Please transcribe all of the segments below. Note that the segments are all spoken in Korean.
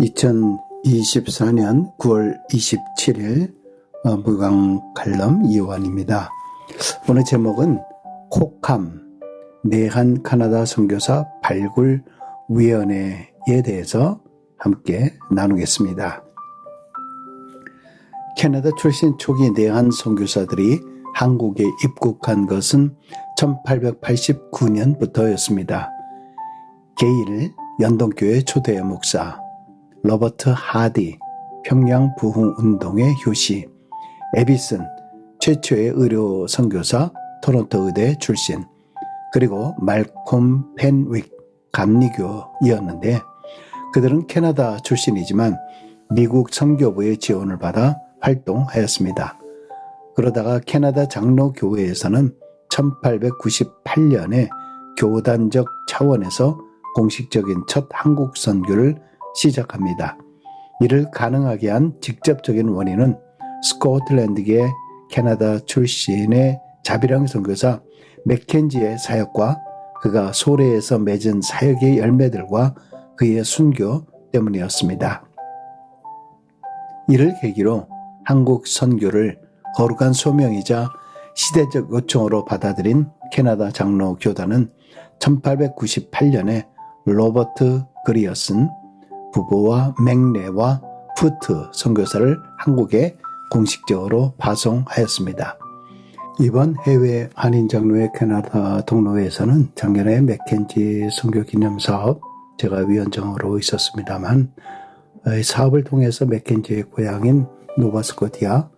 2024년 9월 27일 어, 무강 칼럼 이완입니다. 오늘 제목은 코캄 내한 카나다 선교사 발굴 위원회에 대해서 함께 나누겠습니다. 캐나다 출신 초기 내한 선교사들이 한국에 입국한 것은 1889년부터였습니다. 게일 연동교회 초대 목사 로버트 하디, 평양 부흥 운동의 효시, 에비슨, 최초의 의료 선교사, 토론토 의대 출신, 그리고 말콤 펜윅, 감리교이었는데 그들은 캐나다 출신이지만 미국 선교부의 지원을 받아 활동하였습니다. 그러다가 캐나다 장로교회에서는 1898년에 교단적 차원에서 공식적인 첫 한국 선교를 시작합니다. 이를 가능하게 한 직접적인 원인은 스코틀랜드계 캐나다 출신의 자비랑 선교사 맥켄지의 사역과 그가 소래에서 맺은 사역의 열매들과 그의 순교 때문이었습니다. 이를 계기로 한국 선교를 거룩한 소명이자 시대적 요청으로 받아들인 캐나다 장로 교단은 1898년에 로버트 그리어슨 부부와 맥레와 푸트 선교사를 한국에 공식적으로 파송하였습니다. 이번 해외 한인 장로회 캐나다 동로회에서는 작년에 맥켄지 선교 기념 사업 제가 위원장으로 있었습니다만 사업을 통해서 맥켄지의 고향인 노바스코디아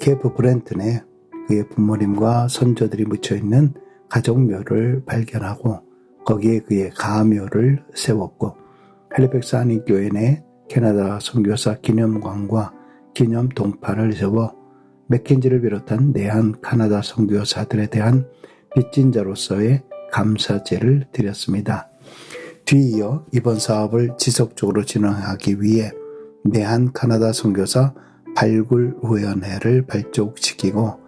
케이프 브렌튼에 그의 부모님과 선조들이 묻혀 있는 가족묘를 발견하고 거기에 그의 가묘를 세웠고 헬리팩스 한인교회 내 캐나다 선교사 기념관과 기념 동판을 세워 맥켄지를 비롯한 내한 카나다 선교사들에 대한 빚진 자로서의 감사제를 드렸습니다. 뒤이어 이번 사업을 지속적으로 진행하기 위해 내한 카나다 선교사 발굴 위원회를 발족시키고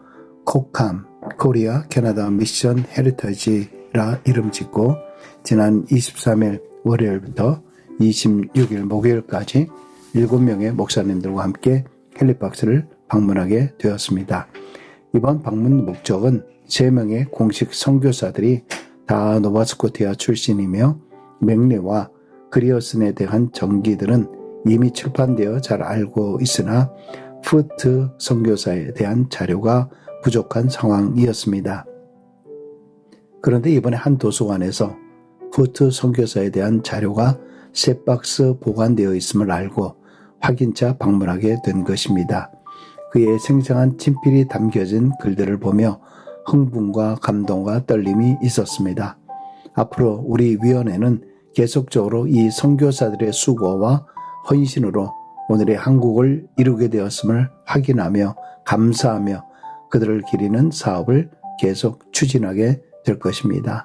코캄 코리아 캐나다 미션 헤리터지라 이름 짓고 지난 23일 월요일부터 26일 목요일까지 7명의 목사님들과 함께 헬리박스를 방문하게 되었습니다. 이번 방문 목적은 3명의 공식 선교사들이 다 노바스코티아 출신이며 맥레와 그리어슨에 대한 정기들은 이미 출판되어 잘 알고 있으나 푸트 선교사에 대한 자료가 부족한 상황이었습니다. 그런데 이번에 한 도서관에서 푸트 선교사에 대한 자료가 세 박스 보관되어 있음을 알고 확인차 방문하게 된 것입니다. 그의 생생한 친필이 담겨진 글들을 보며 흥분과 감동과 떨림이 있었습니다. 앞으로 우리 위원회는 계속적으로 이 선교사들의 수고와 헌신으로 오늘의 한국을 이루게 되었음을 확인하며 감사하며 그들을 기리는 사업을 계속 추진하게 될 것입니다.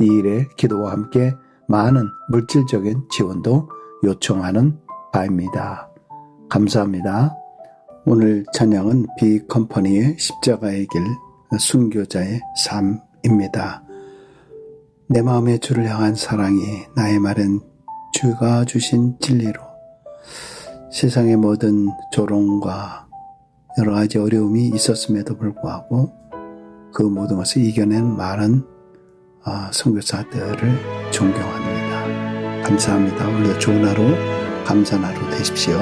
이 일에 기도와 함께 많은 물질적인 지원도 요청하는 바입니다. 감사합니다. 오늘 찬양은 비컴퍼니의 십자가의 길 순교자의 삶입니다. 내 마음의 주를 향한 사랑이 나의 말은 주가 주신 진리로 세상의 모든 조롱과 여러 가지 어려움이 있었음에도 불구하고 그 모든 것을 이겨낸 아, 선교사들을 존경합니다. 감사합니다. 오늘도 좋은 하루, 감사한 하루 되십시오.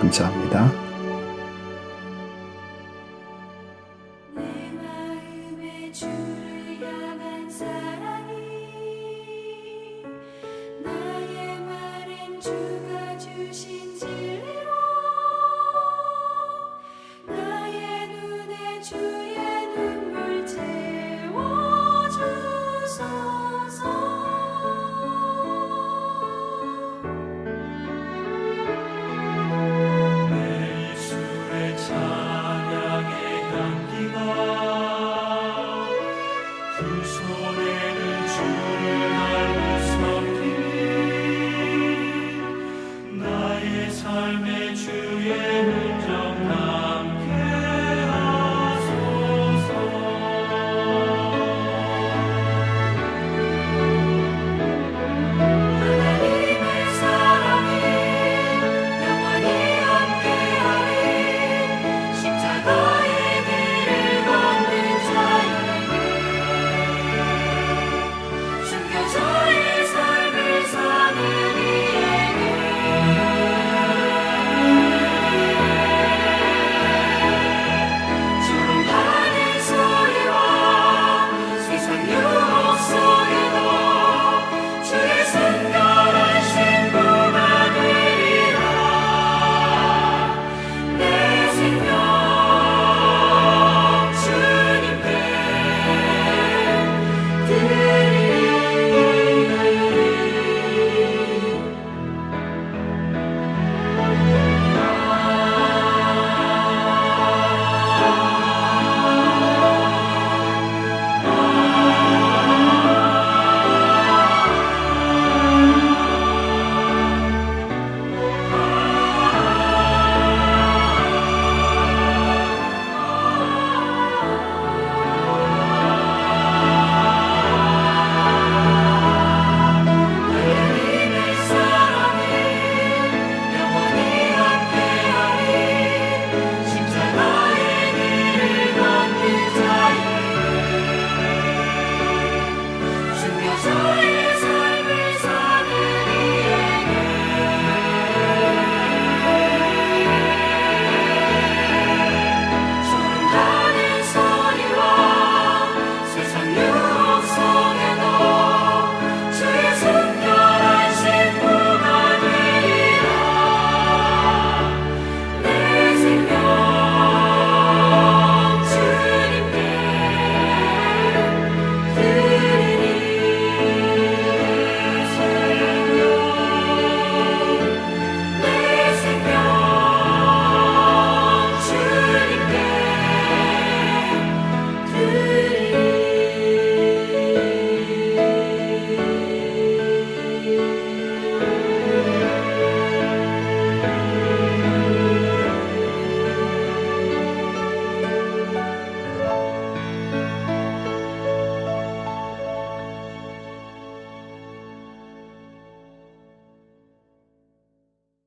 감사합니다. 주